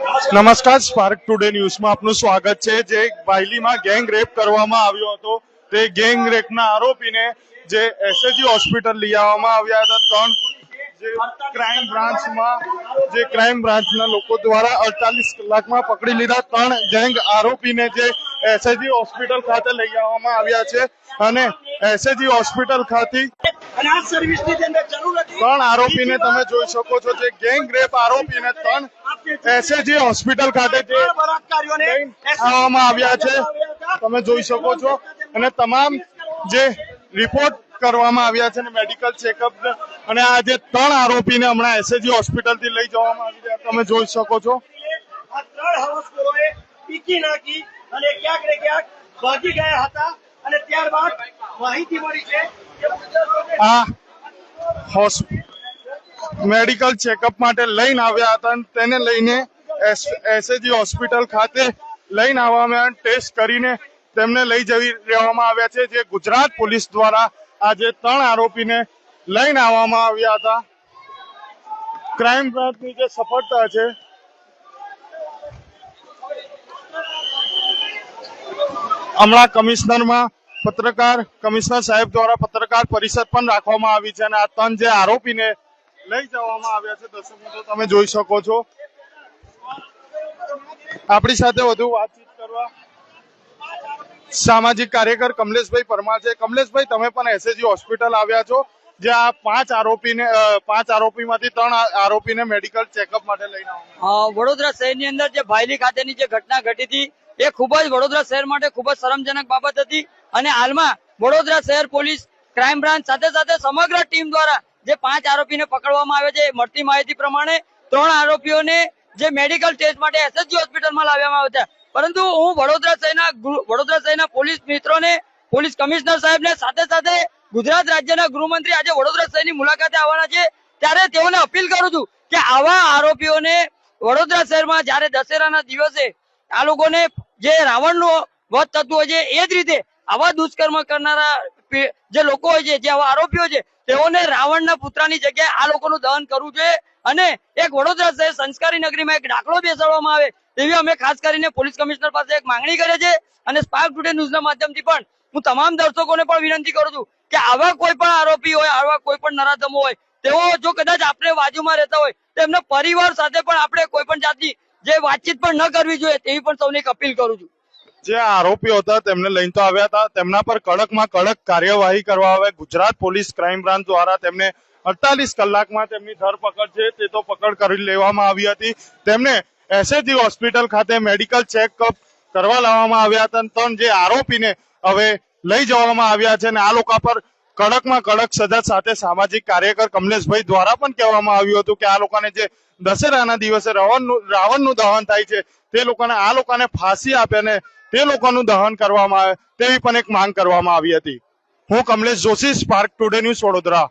નમસ્કાર spark today ન્યૂઝમાં આપનું સ્વાગત છે. જે વાયલીમાં ગેંગ રેપ કરવામાં આવ્યો હતો તે ગેંગ રેપના આરોપીને જે એસએજી હોસ્પિટલ લઈ આવવામાં આવ્યા હતા. ત્રણ જે ક્રાઇમ બ્રાન્ચમાં જે ક્રાઇમ બ્રાન્ચના લોકો દ્વારા અડતાલીસ કલાકમાં પકડી લીધા. ત્રણ ગેંગ આરોપીને જે એસએજી હોસ્પિટલ ખાતે લઈ આવવામાં આવ્યા છે. અને એસએજી હોસ્પિટલ ખાતે ત્રણ આરોપીને તમે જોઈ શકો છો જે ગેંગ રેપ આરોપીને ત્રણ એસએજી હોસ્પિટલ ખાતે જે આવ્યા છે તમે જોઈ શકો છો. અને તમામ જે રિપોર્ટ કરવામાં આવ્યા છે અને મેડિકલ ચેકઅપ અને આ જે ત્રણ આરોપીને હમણાં એસએજી હોસ્પિટલથી લઈ જવામાં આવી રહ્યા. તમે જોઈ શકો છો. આ ત્રણ હવસખોરોએ પીકી નાખી અને ક્યાંક ને ક્યાંક ભાગી ગયા હતા અને ત્યારબાદ માહિતી મળી છે કે આ હોસ મેડિકલ ચેકઅપ માટે લઈને આવ્યા હતા અને તેને લઈને એસએજી હોસ્પિટલ ખાતે લઈને આવવામાં ટેસ્ટ કરીને તેમને લઈ જવી રહેવામાં આવ્યા છે, જે ગુજરાત પોલીસ દ્વારા આજે ત્રણ આરોપીને લઈને આવવામાં આવ્યા હતા. ક્રાઇમ બ્રાન્ચની જે સફળતા છે, હમણાં કમિશનરમાં પત્રકાર, કમિશનર સાહેબ દ્વારા પત્રકાર પરિષદ પણ રાખવામાં આવી છે અને આ ત્રણ જે આરોપીને લઈ જવામાં આવ્યા છે દર્શક તમે જોઈ શકો છો. આપણી સાથે વધુ વાતચીત કરવા સામાજિક કાર્યકર કમલેશભાઈ પરમાર છે. કમલેશભાઈ, તમે પણ એસએજી હોસ્પિટલ આવ્યા છો, જ્યાં પાંચ આરોપીને પાંચ આરોપીમાંથી ત્રણ આરોપીને મેડિકલ ચેકઅપ માટે લઈને વડોદરા શહેરની અંદર જે ભાયલી ખાતેની જે ઘટના ઘટી હતી, એ ખૂબ જ વડોદરા શહેર માટે ખૂબ જ શરમજનક બાબત હતી. અને હાલમાં વડોદરા શહેર પોલીસ ક્રાઇમ બ્રાન્ચ સાથે સાથે સમગ્ર ટીમ દ્વારા જે પાંચ આરોપીને પકડવામાં આવે છે મળતી માહિતી પ્રમાણે ત્રણ આરોપીઓને જે મેડિકલ ટેસ્ટ માટે એસએસજી હોસ્પિટલમાં લાવવામાં આવ્યા પરંતુ હું વડોદરા શહેરના વડોદરા શહેરના પોલીસ મિત્રોને, પોલીસ કમિશનર સાહેબને સાથે સાથે ગુજરાત રાજ્યના ગૃહમંત્રી આજે વડોદરા શહેરની મુલાકાતે આવવાના છે, ત્યારે તેઓને અપીલ કરું છું કે આવા આરોપીઓને વડોદરા શહેરમાં જ્યારે દશેરાના દિવસે આ લોકોને જે રાવણનો વધ થતું હોય છે, એ જ રીતે આવા દુષ્કર્મ કરનારા જે લોકો હોય છે, જે આવા આરોપીઓ છે, તેઓને રાવણના પુત્રની જગ્યાએ આ લોકોનું દહન કરવું જોઈએ અને એક વડોદરા શહેર સંસ્કારી નગરીમાં એક દાખલો બેસાડવામાં આવે તેવી અમે ખાસ કરીને પોલીસ કમિશનર પાસે એક માંગણી કરે છે અને સ્પાર્ક ટુડે ન્યૂઝના માધ્યમથી પણ હું તમામ દર્શકોને પણ વિનંતી કરું છું કે આવા કોઈ પણ આરોપી હોય, આવા કોઈ પણ નરાધમો હોય, તેઓ જો કદાચ આપણે બાજુમાં રહેતા હોય, તો એમના પરિવાર સાથે પણ આપણે કોઈ પણ જાતની જે વાતચીત પણ ન કરવી જોઈએ તેવી પણ સૌને અપીલ કરું છું. જે આરોપીઓ હતા તેમને લઈને તો આવ્યા હતા. તેમના પર કડકમાં કડક કાર્યવાહી કરવા આવે. ગુજરાત પોલીસ ક્રાઇમ બ્રાન્ચ દ્વારા તેમને અડતાલીસ કલાકમાં તેમની ધરપકડ છે તે તો પકડ કરી લેવામાં આવી હતી. તેમને એસએજી હોસ્પિટલ ખાતે મેડિકલ ચેકઅપ કરવા લાવવામાં આવ્યા હતા. ત્રણ જે આરોપીને હવે લઈ જવામાં આવ્યા છે અને આ લોકો પર કડકમાં કડક સજા સાથે સામાજિક કાર્યકર કમલેશભાઈ દ્વારા પણ કહેવામાં આવ્યું હતું કે આ લોકોને જે દશેરાના દિવસે રાવણનું રાવણનું દહન થાય છે, તે લોકોને આ લોકોને ફાંસી આપે અને તે લોકોનું દહન કરવામાં આવે, તેવી પણ એક માંગ કરવામાં આવી હતી. હું Kamlesh Joshi Spark Today News Vadodara.